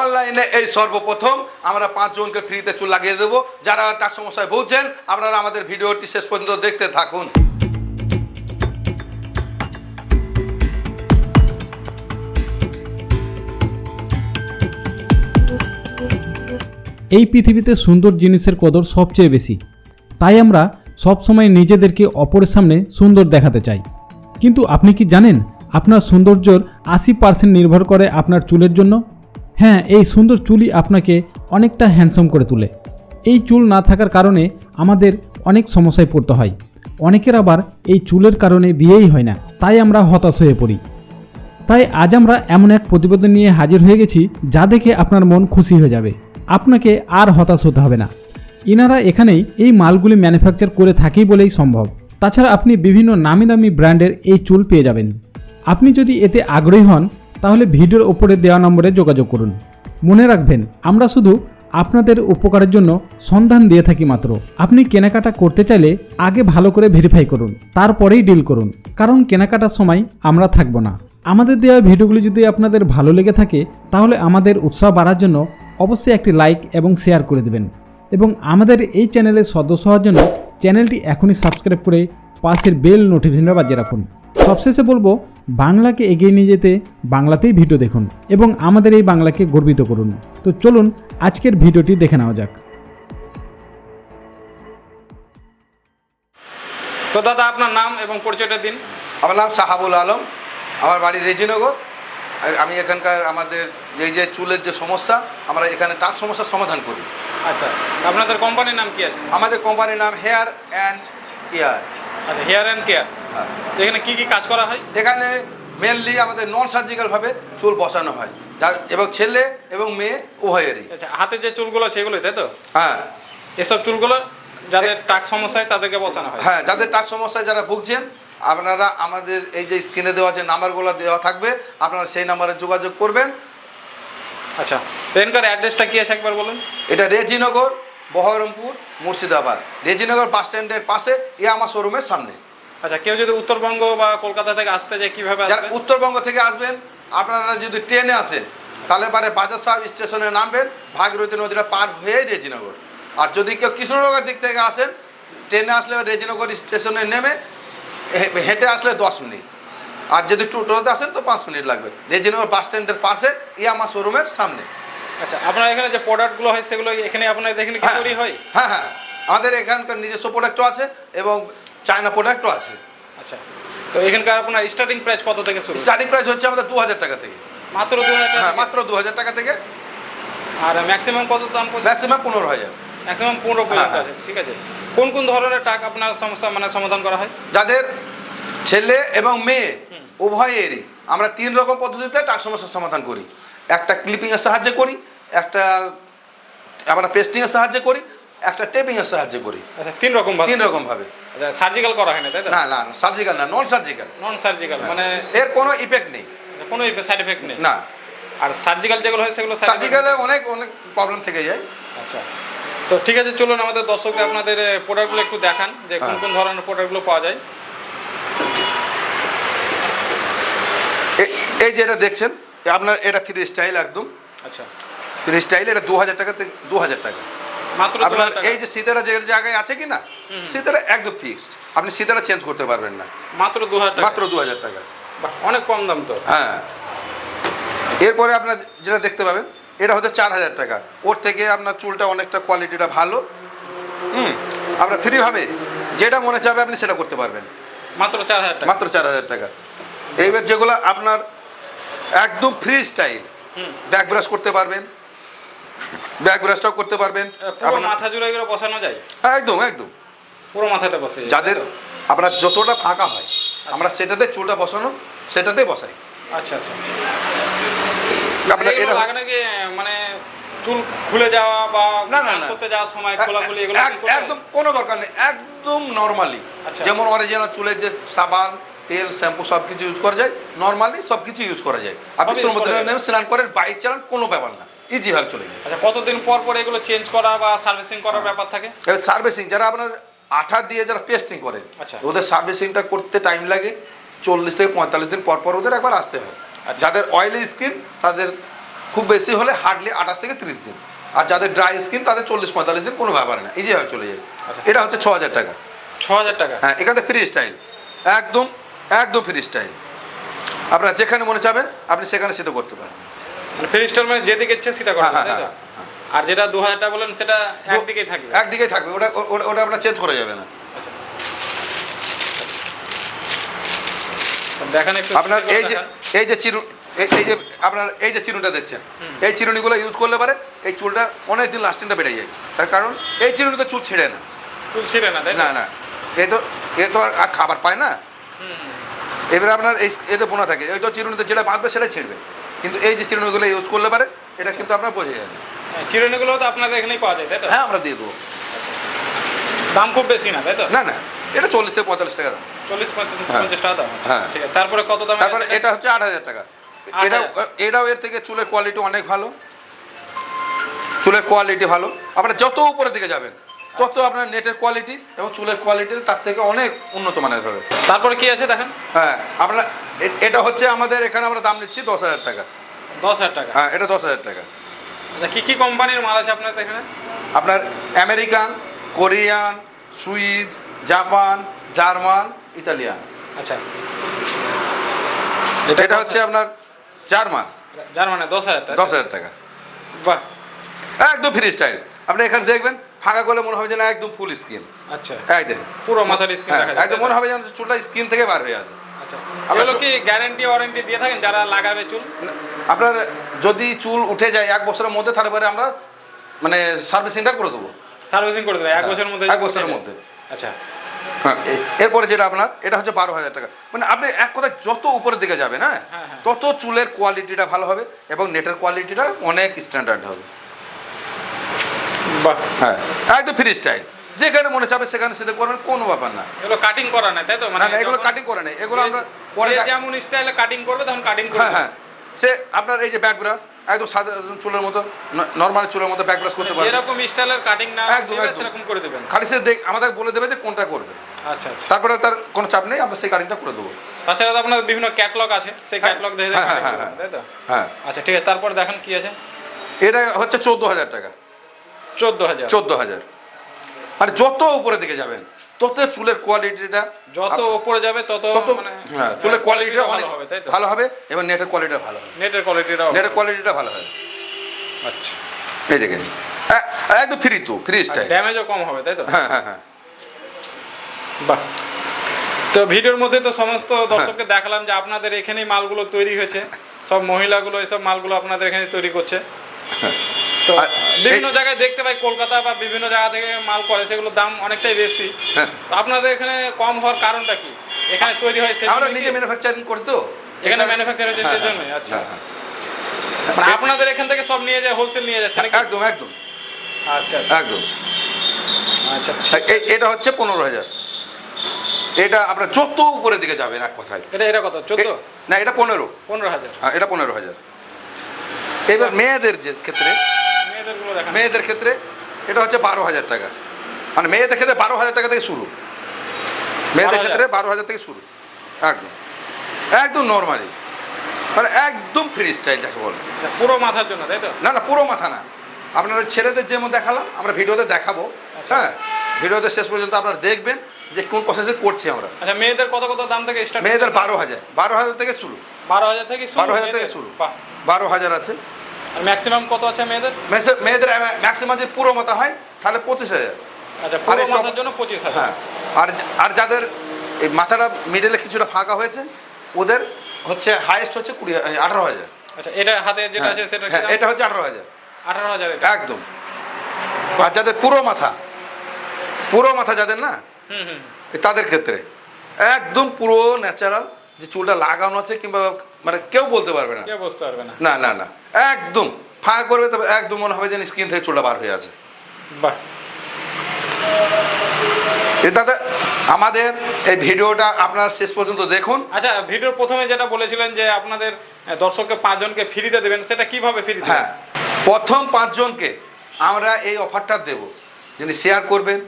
অনলাইনে এই সর্বপ্রথম আমরা পাঁচজনকে ফ্রিতে চুল লাগিয়ে দেবো। যারা টাক সমস্যায় ভুগছেন, আপনারা আমাদের ভিডিওটি শেষ পর্যন্ত দেখতে থাকুন। এই পৃথিবীতে সুন্দর জিনিসের কদর সবচেয়ে বেশি। তাই আমরা সবসময় নিজেদেরকে অপরের সামনে সুন্দর দেখাতে চাই। কিন্তু আপনি কি জানেন, আপনার সৌন্দর্যর আশি পার্সেন্ট নির্ভর করে আপনার চুলের জন্য? হ্যাঁ এই সুন্দর চুলই আপনাকে অনেকটা হ্যান্ডসাম করে তোলে। এই চুল না থাকার কারণে আমাদের অনেক সমস্যায় পড়তে হয়। অনেকের আবার এই চুলের কারণে বিয়েই হয় না, তাই আমরা হতাশ হয়ে পড়ি। তাই আজ আমরা এমন এক প্রতিবেদন নিয়ে হাজির হয়ে গেছি, যা দেখে আপনার মন খুশি হয়ে যাবে। আপনাকে আর হতাশ হতে হবে না। ইনারা এখানেই এই মালগুলি ম্যানুফ্যাকচার করে থাকেই বলেই সম্ভব। তাছাড়া আপনি বিভিন্ন নামি দামি ব্র্যান্ডের এই চুল পেয়ে যাবেন। আপনি যদি এতে আগ্রহী হন তাহলে ভিডিওর ওপরে দেওয়া নম্বরে যোগাযোগ করুন। মনে রাখবেন, আমরা শুধু আপনাদের উপকারের জন্য সন্ধান দিয়ে থাকি মাত্র। আপনি কেনাকাটা করতে চাইলে আগে ভালো করে ভেরিফাই করুন, তারপরেই ডিল করুন। কারণ কেনাকাটার সময় আমরা থাকব না। আমাদের দেওয়া ভিডিওগুলি যদি আপনাদের ভালো লেগে থাকে, তাহলে আমাদের উৎসাহ বাড়ার জন্য অবশ্যই একটি লাইক এবং শেয়ার করে দেবেন। এবং আমাদের এই চ্যানেলের সদস্য হওয়ার জন্য চ্যানেলটি এখনই সাবস্ক্রাইব করে পাশের বেল নোটিফিকেশনটা বাজিয়ে রাখুন। সবশেষে বলব বাংলাকে এগিয়ে নিয়ে যেতে বাংলাতেই ভিডিও দেখুন এবং আমাদের এই বাংলাকে গর্বিত করুন। তো চলুন আজকের ভিডিওটি দেখে নেওয়া যাক। তো দাদা আপনার নাম এবং পরিচয়টা দিন। আমার নাম সাহাবুল আলম। আমার বাড়ি রেজিনগর। আর আমি এখানকার আমাদের এই যে চুলের যে সমস্যা আমরা এখানে টাক সমস্যার সমাধান করি। আচ্ছা আপনাদের কোম্পানির নাম কি আছে? আমাদের কোম্পানির নাম হেয়ার অ্যান্ড কেয়ার আচ্ছা হেয়ার অ্যান্ড কেয়ার এখানে কি কি কাজ করা হয়? এখানে মেনলি আমাদের নন সার্জিক্যালভাবে চুল বসানো হয়। যা- এবং ছেলে এবং মেয়ে উভয়েরই। আচ্ছা হাতে যে চুলগুলো আছে এগুলোই তাই তো? হ্যাঁ। এসব চুলগুলো যাদের টাক সমস্যায় তাদেরকে বসানো হয়। হ্যাঁ যাদের টাক সমস্যায় যারা ভুগছেন আপনারা আমাদের এই যে স্ক্রিনে দেওয়া যে নাম্বারগুলো দেওয়া থাকবে আপনারা সেই নাম্বারে যোগাযোগ করবেন। আচ্ছা তো এখানকার অ্যাড্রেসটা কি আছে একবার বলুন? এটা রেজিনগর বহরমপুর মুর্শিদাবাদ। রেজিনগর বাস স্ট্যান্ডের পাশে এ আমার শোরুমের সামনে। আচ্ছা কেউ যদি উত্তরবঙ্গ বা কলকাতা থেকে আসতে যায় কীভাবে যারা উত্তরবঙ্গ থেকে আসবেন আপনারা যদি ট্রেনে আসেন তাহলে পারে বাজার সাহেব স্টেশনে নামবেন ভাগীরথী নদীটা পার হয়ে রেজিনগর। আর যদি কেউ কৃষ্ণনগর দিক থেকে আসেন ট্রেনে আসলে রেজিনগর স্টেশনে নেমে হেঁটে আসলে দশ মিনিট। আর যদি টোটোতে আসেন তো পাঁচ মিনিট লাগবে। রেজিনগর বাস স্ট্যান্ডের পাশে ই আমার শোরুমের সামনে। আচ্ছা আপনার এখানে যে প্রোডাক্টগুলো হয় সেগুলো এখানে আপনার এখানে হ্যাঁ তৈরি হয়? হ্যাঁ হ্যাঁ। আমাদের এখানকার নিজস্ব প্রোডাক্টও আছে এবং চায়না প্রোডাক্টও আছে। আচ্ছা। তো এখানকার আপনার স্টার্টিং প্রাইস কত থেকে শুরু স্টার্টিং প্রাইস হচ্ছে আমাদের দু হাজার টাকা থেকে। মাত্র দু হাজার হ্যাঁ টাকা মাত্র দু হাজার টাকা থেকে। আর ম্যাক্সিমাম কত দাম ম্যাক্সিমাম পনেরো হাজার। ম্যাক্সিমাম পনেরো পর্যন্ত হ্যাঁ, আছে ঠিক আছে। কোন কোন ধরনের টাকা আপনার সমস্যা মানে সমাধান করা হয়? যাদের ছেলে এবং মেয়ে উভয়েরই আমরা তিন রকম পদ্ধতিতে টাক সমস্যার সমাধান করি। একটা ক্লিপিংয়ের সাহায্যে করি একটা আমরা পেস্টিংয়ের সাহায্যে করি একটা টেপিংয়ের সাহায্যে করি। আচ্ছা তিন রকম তিন রকমভাবে আচ্ছা সার্জিক্যাল করা হয় না তাই না না সার্জিক্যাল না নন সার্জিক্যাল নন সার্জিক্যাল মানে এর কোনো ইফেক্ট নেই। কোনো সাইড এফেক্ট নেই? না। আর সার্জিক্যাল যেগুলো হয় সেগুলো সার্জিক্যালে অনেক অনেক প্রবলেম থেকে যায়। আচ্ছা তো ঠিক আছে চলুন আমাদের দর্শকদের আপনাদের প্রোডাক্টগুলো একটু দেখান যে কোন হ্যাঁ। কোন ধরনের প্রোডাক্টগুলো পাওয়া যায়। এই যে এটা দেখছেন আপনার এটা ফ্রি স্টাইল একদম। আচ্ছা। ফ্রি স্টাইল এটা দু হাজার টাকা থেকে দু হাজার টাকা। আপনার এই যে সিতারা যে জায়গায় আছে কি না সিতারা একদম ফিক্সড আপনি সিতারা চেঞ্জ করতে পারবেন না। মাত্র দু হাজার মাত্র দু হাজার টাকা। অনেক কম দাম তো। হ্যাঁ। এরপরে আপনার যেটা দেখতে পাবেন এটা হচ্ছে চার হাজার টাকা। ওর থেকে আপনার চুলটা অনেকটা কোয়ালিটিটা ভালো। হুম আপনার ফ্রিভাবে যেটা মনে চাবে আপনি সেটা করতে পারবেন। মাত্র চার হাজার টাকা। মাত্র চার হাজার টাকা। এইবার যেগুলো আপনার একদম ফ্রি স্টাইল। ব্যাক ব্রাশ করতে পারবেন। ব্যাক ব্রাশটাও করতে পারবেন। পুরো মাথা জুড়ে এগুলো বসানো যায়? হ্যাঁ একদম একদম। পুরো মাথাতে বসে যাদের আপনার যতটা ফাঁকা হয় আমরা সেটাতে চুলটা বসানো সেটাতে বসাই। আচ্ছা আচ্ছা। আপনার এটা লাগে নাকি মানে চুল খুলে যাওয়া বা না, না, করতে যাওয়ার সময় খোলাখুলি এগুলো? একদম কোনো দরকার নেই একদম নর্মালি আচ্ছা। যেমন অরিজিনাল চুলের যে সাবান তেল শ্যাম্পু সব কিছু ইউজ করা যায় নর্মালি সব কিছু ইউজ করা যায়। আপনি সব use সমুদ্রে করা যায়। নেমে স্নান করেন বাইক চালান কোনো ব্যাপার না। ইজি ভাবে চলে যায় আচ্ছা কতদিন পর পর এগুলো চেঞ্জ করা বা সার্ভিসিং করার হ্যাঁ। ব্যাপার থাকে? সার্ভিসিং যারা আপনার আঠা দিয়ে যারা পেস্টিং করেন আচ্ছা। ওদের সার্ভিসিংটা করতে টাইম লাগে চল্লিশ থেকে পঁয়তাল্লিশ দিন পর পর ওদের একবার আসতে হয়। আচ্ছা। যাদের অয়েলি স্কিন তাদের খুব বেশি হলে হার্ডলি আঠাশ থেকে তিরিশ দিন। আর যাদের ড্রাই স্কিন তাদের চল্লিশ পঁয়তাল্লিশ দিন কোনো ব্যাপার না। ইজিভাবে চলে যায়। এটা হচ্ছে ছ হাজার টাকা। ছ হাজার টাকা? হ্যাঁ এখানে ফ্রি স্টাইল একদম একদম ফ্রি স্টাইল আপনার যেখানে মনে চাবে আপনি সেখানে সেটা করতে পারেন ফ্রি মানে যেদিকে ইচ্ছে সেটা করা হ্যাঁ, তাই তো? হ্যাঁ, হ্যাঁ। আর যেটা দু হাজার বলেন সেটা একদিকেই থাকবে। একদিকেই থাকবে ওটা ওটা- আপনার চেঞ্জ করা যাবে না। দেখেন একটু আপনার এই যে। এই যে চিরু এই এই যে আপনার এই যে চিরুনিটা দেখছেন এই চিরুনিগুলো ইউজ করলে পারে এই চুলটা অনেক দিন লাস্টিংটা বেড়ে যায়। তার কারণ এই চিরুনিতে চুল ছিঁড়ে না। চুল ছিঁড়ে না তাই না না। এ তো এ তো আর- খাবার পায় না। এবারে আপনার এই এতে বোনা থাকে ওই তো চিরুনিতে যেটা বাঁধবে সেটা ছিঁড়বে। কিন্তু এই যে চিরুনিগুলো ইউজ করলে পারে এটা কিন্তু আপনার বোঝা যায় হ্যাঁ, চিরুনিগুলো তো আপনাদের এখানেই পাওয়া যায় তাই তো? হ্যাঁ আমরা দিয়ে দেবো। দাম খুব বেশি না তাই তো? না না এটা চল্লিশ থেকে পঁয়তাল্লিশ টাকা দাম। চল্লিশ পঞ্চাশ হ্যাঁ। পঞ্চাশ টাকা দাম হ্যাঁ। ঠিক আছে তারপরে কত দাম তারপর এটা হচ্ছে আট হাজার টাকা। এটাও এটাও এর থেকে চুলের কোয়ালিটি অনেক ভালো। চুলের কোয়ালিটি ভালো। আপনারা যত উপরের দিকে যাবেন তত আপনার নেটের কোয়ালিটি এবং চুলের কোয়ালিটি তার থেকে অনেক উন্নত মানের হবে। তারপরে কি আছে দেখেন? হ্যাঁ আপনার এটা হচ্ছে আমাদের এখানে আমরা দাম নিচ্ছি দশ হাজার টাকা। দশ হাজার টাকা? হ্যাঁ এটা দশ হাজার টাকা। আচ্ছা কি কি কোম্পানির মাল আছে আপনাদের এখানে? আপনার American Korean Swiss Japan German Italian. আচ্ছা। এটা হচ্ছে আপনার জার্মান। জার্মানে দশ হাজার টাকা? দশ হাজার টাকা। বাহ। একদম ফ্রি স্টাইল আপনি এখানে দেখবেন ফাঁকা করলে মনে হবে যে না একদম ফুল স্কিন আচ্ছা। একদম পুরো মাথার স্কিন হ্যাঁ একদম মনে হবে যেন চুলটা স্কিন থেকে বার হয়ে আছে। আচ্ছা। আমরা কি গ্যারান্টি ওয়ারেন্টি দিয়ে থাকেন যারা লাগাবে চুল? আপনার যদি চুল উঠে যায় এক বছরের মধ্যে তাহলে পরে আমরা মানে সার্ভিসিংটা করে দেবো। সার্ভিসিং করে দেবে এক হ্যাঁ, বছরের মধ্যে? এক বছরের মধ্যে। আচ্ছা। হ্যাঁ এরপরে যেটা আপনার এটা হচ্ছে বারো হাজার টাকা। মানে আপনি এক কথায় যত উপরের দিকে যাবেন হ্যাঁ। তত চুলের কোয়ালিটিটা ভালো হবে এবং নেটের কোয়ালিটিটা অনেক স্ট্যান্ডার্ড হবে। হ্যাঁ। একদম ফ্রি স্টাইল যেখানে মনে চাবে সেখানে সেটা করবেন কোনো ব্যাপার না। এগুলো কাটিং করা না তাই তো? না না এগুলো কাটিং করে নেই। এগুলো আমরা পরে যেমন স্টাইলে কাটিং করবে তখন কাটিং হ্যাঁ করবে হ্যাঁ। সে আপনার এই যে ব্যাক ব্রাশ একদম সাধারণ চুলের মতো নর্মাল চুলের মতো ব্যাক ব্রাশ করতে পারবে। যেরকম স্টাইলের কাটিং না একদম। সেরকম করে দেবেন। খালি সে দেখ আমাদের বলে দেবে যে কোনটা করবে। আচ্ছা আচ্ছা। তারপরে তার কোনো চাপ নেই আমরা সেই কাটিংটা করে দেবো। তাছাড়া তো আপনার বিভিন্ন ক্যাটলগ আছে সেই ক্যাটলগ দেখে দেখে হ্যাঁ, হ্যাঁ, তাই তো? হ্যাঁ। আচ্ছা ঠিক আছে তারপর দেখেন কি আছে। এটা হচ্ছে চোদ্দ হাজার টাকা। চোদ্দ হাজার। চোদ্দ হাজার। আর যত উপরে দিকে যাবেন তত চুলের কোয়ালিটিটা যত উপরে যাবে তত মানে হ্যাঁ চুলের কোয়ালিটিটা ভালো অনেক হবে তাই ভালো হবে এবং নেটের কোয়ালিটিটা ভালো হবে। নেটের কোয়ালিটিটাও নেটের কোয়ালিটিটা ভালো হবে। আচ্ছা। এই দেখেন। একদম ফ্রি তো ফ্রি স্টাইল ড্যামেজও কম হবে তাই তো? হ্যাঁ হ্যাঁ হ্যাঁ। বাহ। তো ভিডিওর মধ্যে তো সমস্ত দর্শককে দেখালাম যে আপনাদের এখানেই মালগুলো তৈরি হয়েছে। সব মহিলাগুলো এসব মালগুলো আপনাদের এখানে তৈরি করছে। তো বিভিন্ন জায়গায় দেখতে পাই কলকাতা বা বিভিন্ন জায়গা থেকে মাল করে সেগুলোর দাম অনেকটাই বেশি। হ্যাঁ। তো আপনাদের এখানে কম হওয়ার কারণটা কি? এখানে তৈরি হয় আমরা নিজে ম্যানুফ্যাকচারিং করি তো। এখানে ম্যানুফ্যাকচার হয়েছে হ্যাঁ, হ্যাঁ, আচ্ছা। হ্যাঁ, মানে আপনাদের এখান থেকে সব নিয়ে যায় হোলসেল নিয়ে যাচ্ছে নাকি? একদম একদম। আচ্ছা আচ্ছা। একদম। আচ্ছা এ- এটা হচ্ছে পনেরো হাজার। এটা আপনার যত উপরের দিকে যাবেন এক কথায়। এটা এটা কত? চোদ্দ? না এটা পনেরো। পনেরো হাজার। হ্যাঁ এটা পনেরো হাজার। এবার মেয়েদের যে ক্ষেত্রে মেয়েদের ক্ষেত্রে এটা হচ্ছে বারো হাজার টাকা। মানে মেয়েদের ক্ষেত্রে বারো হাজার টাকা থেকে শুরু। মেয়েদের ক্ষেত্রে বারো হাজার থেকে শুরু। একদম। একদম নর্মালি মানে একদম ফ্রি স্টাইল যাকে বলে। পুরো মাথার জন্য তাই তো? না না পুরো মাথা না। আপনারা ছেলেদের যেমন দেখালাম আমরা ভিডিওতে দেখাবো। আচ্ছা। হ্যাঁ ভিডিওতে শেষ পর্যন্ত আপনারা দেখবেন যে কোন প্রসেসে করছি আমরা। আচ্ছা মেয়েদের কত কত দাম থেকে স্টার্ট মেয়েদের বারো হাজার। বারো হাজার থেকে শুরু। বারো হাজার থেকে বারো হাজার থেকে শুরু। বারো হাজার আছে। ম্যাক্সিমাম কত আছে মেয়েদের? মেয়েদের ম্যাক্সিমাম যদি পুরো মাথা হয় তাহলে পঁচিশ হাজার। আচ্ছা আর জন্য পঁচিশ হাজার। হ্যাঁ আর আর যাদের এই মাথাটা মিডলে কিছুটা ফাঁকা হয়েছে ওদের হচ্ছে হাইয়েস্ট হচ্ছে কুড়ি আঠারো হাজার। আচ্ছা এটা হাতে যেটা আছে সেটা হ্যাঁ এটা হচ্ছে আঠারো হাজার। আঠারো হাজার একদম। আর যাদের পুরো মাথা পুরো মাথা যাদের না হুম হুম। তাদের ক্ষেত্রে একদম পুরো ন্যাচারাল যে চুলটা লাগানো আছে কিংবা মানে কেউ বলতে পারবে না। কেউ বুঝতে পারবে না। না না না। একদম ফাঁকা করবে তবে একদম মনে হবে যে স্কিন থেকে চুলটা বার হয়ে আছে। বাহ। এটাতে আমাদের এই ভিডিওটা আপনারা শেষ পর্যন্ত দেখুন। আচ্ছা ভিডিওর প্রথমে যেটা বলেছিলেন যে আপনাদের দর্শককে পাঁচজনকে ফ্রিতে দেবেন সেটা কীভাবে ফ্রি হ্যাঁ প্রথম পাঁচজনকে আমরা এই অফারটা দেব। যিনি শেয়ার করবেন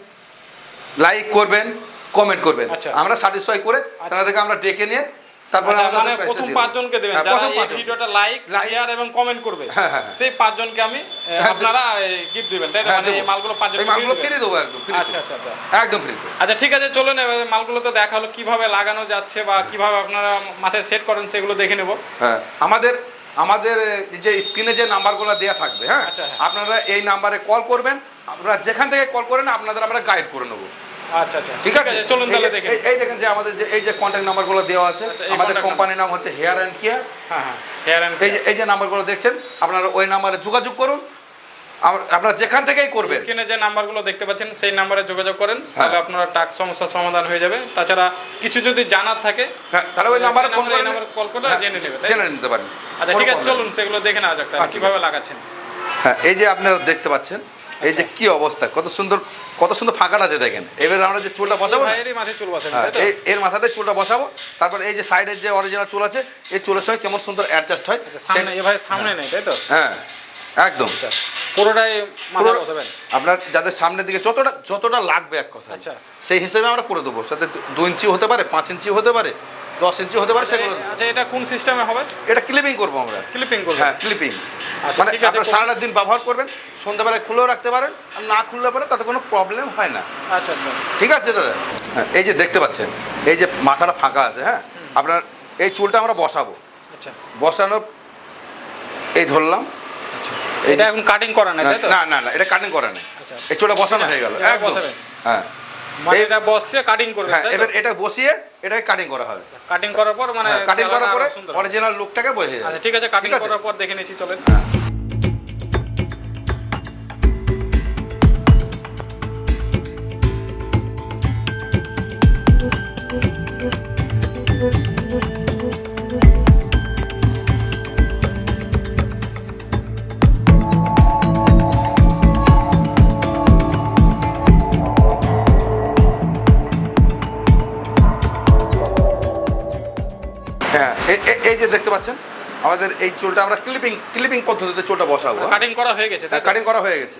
লাইক করবেন কমেন্ট করবেন। আচ্ছা। আমরা স্যাটিসফাই করে আচ্ছা। তাদেরকে আমরা ডেকে নিয়ে তারপরে আচ্ছা, মানে প্রথম। পাঁচজনকে দেবেন। হ্যাঁ, যারা এই ভিডিওটা লাইক শেয়ার এবং কমেন্ট করবে হ্যাঁ, হ্যাঁ। সেই পাঁচজনকে আমি আপনারা গিফট দিবেন। তাই তো? মানে এই মালগুলো পাঁচজন এই মালগুলো ফ্রি দেবো একদম free আচ্ছা। আচ্ছা আচ্ছা। একদম ফ্রি আচ্ছা ঠিক আছে চলুন এবার মালগুলো তো দেখা হলো কীভাবে লাগানো যাচ্ছে বা কীভাবে আপনারা মাথায় সেট করেন সেগুলো দেখে নেব। হ্যাঁ আমাদের আমাদের যে স্ক্রিনে যে নাম্বারগুলো দেওয়া থাকবে হ্যাঁ। আপনারা এই নাম্বারে কল করবেন আপনারা যেখান থেকে কল করেন আপনাদের আমরা গাইড করে নেব। আচ্ছা আচ্ছা। ঠিক আছে? চলুন তাহলে যে- দেখে এই- দেখেন যে আমাদের যে এই যে কন্ট্যাক্ট নাম্বারগুলো দেওয়া আছে আচ্ছা, আমাদের কোম্পানির নাম হচ্ছে হেয়ার অ্যান্ড কেয়ার হ্যাঁ হ্যাঁ হেয়ার অ্যান্ড এই যে এই যে নাম্বারগুলো দেখছেন আপনারা ওই নাম্বারে যোগাযোগ করুন। আপনারা যেখান থেকেই করবেন। স্ক্রিনে যে নাম্বারগুলো দেখতে পাচ্ছেন সেই নাম্বারে যোগাযোগ করেন হ্যাঁ। তাহলে আপনারা টাক সমস্যার সমাধান হয়ে যাবে। তাছাড়া কিছু যদি জানার থাকে হ্যাঁ, তাহলে ওই নাম্বারে ফোন এই করে নাম্বারে কল করে হ্যাঁ, জেনে নেবে, জেনে নিতে পারেন। আচ্ছা ঠিক আছে চলুন সেগুলো দেখে নেওয়া যাক তাহলে হ্যাঁ, কীভাবে লাগাচ্ছেন? হ্যাঁ এই যে আপনারা দেখতে পাচ্ছেন এই যে কি অবস্থা? কত সুন্দর কত সুন্দর ফাঁকা আছে দেখেন। এবারে আমরা যে চুলটা বসাবো হ্যাঁ, এর মাথাতে চুলটা বসাবো। তারপর এই যে সাইডের যে অরিজিনাল চুল আছে এই চুলের সঙ্গে কেমন সুন্দর অ্যাডজাস্ট হয় আচ্ছা, সামনে এ ভাই সামনে নেই তাই তো? হ্যাঁ একদম। আচ্ছা পুরোটাই মাথা বসাবেন? আপনার যাদের সামনের দিকে যতটা যতটা লাগবে এক কথা আচ্ছা। সেই হিসেবে আমরা করে দেবো। সাথে দু ইঞ্চি হতে পারে পাঁচ ইঞ্চি হতে পারে দশ ইঞ্চি হতে পারে সেগুলো। আচ্ছা এটা কোন সিস্টেমে হবে? এটা ক্লিপিং করব আমরা। ক্লিপিং করবেন হ্যাঁ ক্লিপিং আচ্ছা, মানে আপনার সারাটা দিন ব্যবহার করবেন সন্ধ্যাবেলায় খুলেও রাখতে পারেন আর না খুললে পারে তাতে কোনো প্রবলেম হয় না। আচ্ছা আচ্ছা। ঠিক আছে দাদা? হ্যাঁ এই যে দেখতে পাচ্ছেন এই যে মাথাটা ফাঁকা আছে হ্যাঁ? আপনার এই চুলটা আমরা বসাবো। আচ্ছা। বসানোর এই ধরলাম। এই এটা এখন কাটিং করা না না না এটা কাটিং করা নেই। আচ্ছা। এই চুলটা বসানো হয়ে গেল? হ্যাঁ। মানে এটা বসছে কাটিং করবে হ্যাঁ এবার এটা বসিয়ে এটাকে কাটিং করা হবে। কাটিং করার পর মানে কাটিং করার পরে। অরিজিনাল লুকটাকে বোঝা আচ্ছা যাবে ঠিক আছে। কাটিং করার পর দেখে নিচ্ছি চলেন। আমাদের এই চুলটা আমরা ক্লিপিং ক্লিপিং পদ্ধতিতে চুলটা বসাবো কাটিং করা হয়ে গেছে কাটিং করা হয়ে গেছে।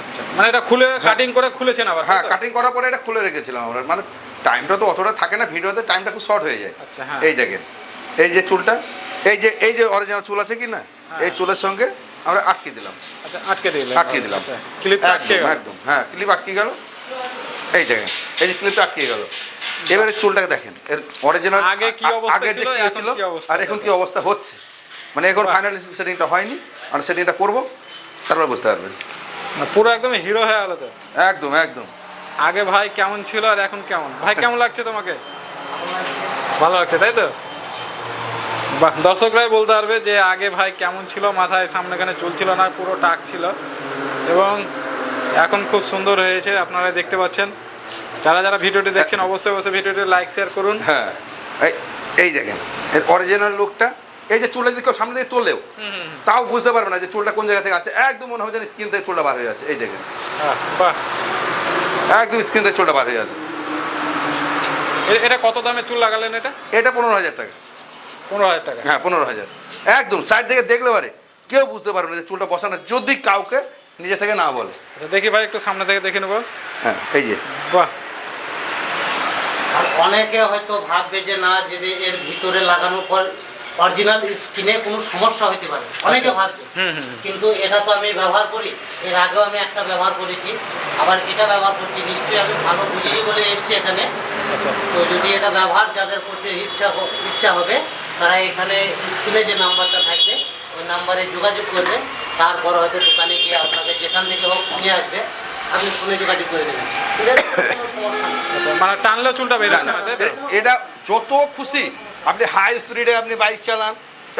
আচ্ছা, মানে এটা খুলে কাটিং করে খুলেছেন আবার হ্যাঁ কাটিং করার পরে এটা খুলে রেখেছিলাম আমরা। মানে টাইমটা তো অতটা থাকে না ভিডিওতে টাইমটা খুব শর্ট হয়ে যায়। আচ্ছা, হ্যাঁ। এই দেখেন এই যে চুলটা এই যে এই যে অরিজিনাল চুল আছে কি না এই চুলের সঙ্গে আমরা আটকে দিলাম। আচ্ছা আটকে দিলেন আটকে দিলাম। আচ্ছা ক্লিপ আটকে একদম একদম হ্যাঁ ক্লিপ আটকে গেল। এই দেখেন এই যে ক্লিপটা আটকে গেল। এবারে চুলটাকে দেখেন। এর অরিজিনাল আগে কি অবস্থা আগে যে ছিল, কি ছিল? আর এখন কি অবস্থা হচ্ছে? মানে এখন। ফাইনাল সেটিংটা হয়নি আমরা সেটিংটা করব তারপর বুঝতে পারবেন। পুরো একদম হিরো হয়ে গেল তো। একদম একদম। আগে ভাই কেমন ছিল আর এখন কেমন? ভাই কেমন লাগছে তোমাকে? ভালো লাগছে তাই তো? বাহ দর্শকরাই বলতে পারবে যে আগে ভাই কেমন ছিল মাথায় সামনে এখানে চুল ছিল না পুরো টাক ছিল। এবং এখন খুব সুন্দর হয়েছে আপনারা দেখতে পাচ্ছেন। যারা যারা ভিডিওটি দেখছেন অবশ্যই অবশ্যই ভিডিওটি লাইক শেয়ার করুন। হ্যাঁ। এই দেখেন এর অরিজিনাল লুকটা এই যে চুলটা যদি কেউ সামনে দিয়ে তোলেও তাও বুঝতে পারবে না যে চুলটা কোন জায়গা থেকে আছে। একদম মনে হবে যেন স্কিন থেকে চুলটা বার হয়ে যাচ্ছে। এই দেখেন। বাহ। একদম স্কিন থেকে চুলটা বার হয়ে যাচ্ছে। এটা কত দামে চুল লাগালেন এটা? এটা পনেরো হাজার টাকা। পনেরো হাজার টাকা। হ্যাঁ পনেরো হাজার। একদম সাইড থেকে দেখলে পারে। কেউ বুঝতে পারবে না যে চুলটা বসানো যদি কাউকে নিজে থেকে না বলে। আচ্ছা, দেখি ভাই একটু সামনে থেকে দেখে নেব। হ্যাঁ এই যে। বাহ। অনেকে হয়তো ভাববে যে না যদি এর ভিতরে লাগানোর পর অরিজিনাল স্কিনে কোনো সমস্যা হতে পারে। অনেকে ভাববে। কিন্তু এটা তো আমি ব্যবহার করি। এর আগেও আমি একটা ব্যবহার করেছি। আবার এটা ব্যবহার করছি। নিশ্চয়ই আমি ভালো বুঝেই বলে এসছি এখানে। আচ্ছা। তো যদি এটা ব্যবহার যাদের করতে ইচ্ছা ইচ্ছা হবে তারা এখানে স্ক্রিনে যে নাম্বারটা থাকবে ওই নাম্বারে যোগাযোগ করবে। তারপর হয়তো দোকানে গিয়ে আপনাকে যেখান থেকে হোক নিয়ে আসবে। আপনি ফোনে যোগাযোগ করে নেবেন এদের কোনো সমস্যা নেই আচ্ছা, মানে টানলেও চুলটা না, এ- এটা যত খুশি আপনি হাই স্পিডে আপনি বাইক চালান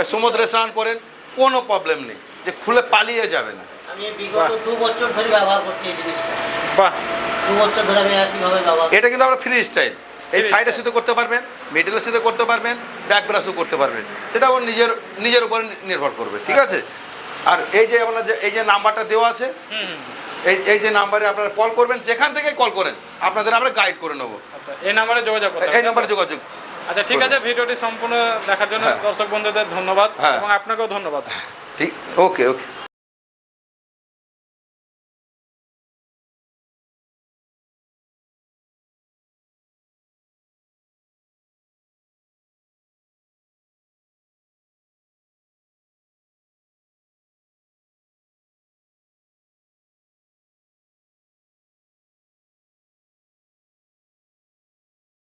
সমুদ্রে স্নান করেন কোনো প্রবলেম নেই। যে খুলে পালিয়ে যাবে না। আমি বিগত দু বছর ধরে ব্যবহার করছি এই জিনিসটা। বাহ। দু বছর ধরে আমি একইভাবে ব্যবহার এটা কিন্তু আমরা ফ্রি স্টাইল এই সাইডের সাথে করতে পারবেন মিডলের সাথে করতে পারবেন ব্যাক ব্রাশও করতে পারবেন। সেটা ওর নিজের নিজের উপরে নির্ভর করবে ঠিক আছে? আর এই যে আপনার যে এই যে নাম্বারটা দেওয়া আছে এই এই যে নাম্বারে আপনারা কল করবেন যেখান থেকে কল করেন আপনাদের আমরা গাইড করে নেব। আচ্ছা এই নাম্বারে যোগাযোগ করতে এই নাম্বারে যোগাযোগ আচ্ছা ঠিক আছে ভিডিওটি সম্পূর্ণ দেখার জন্য হ্যাঁ। দর্শক বন্ধুদের ধন্যবাদ হ্যাঁ। এবং আপনাকেও ধন্যবাদ। ঠিক ওকে ওকে।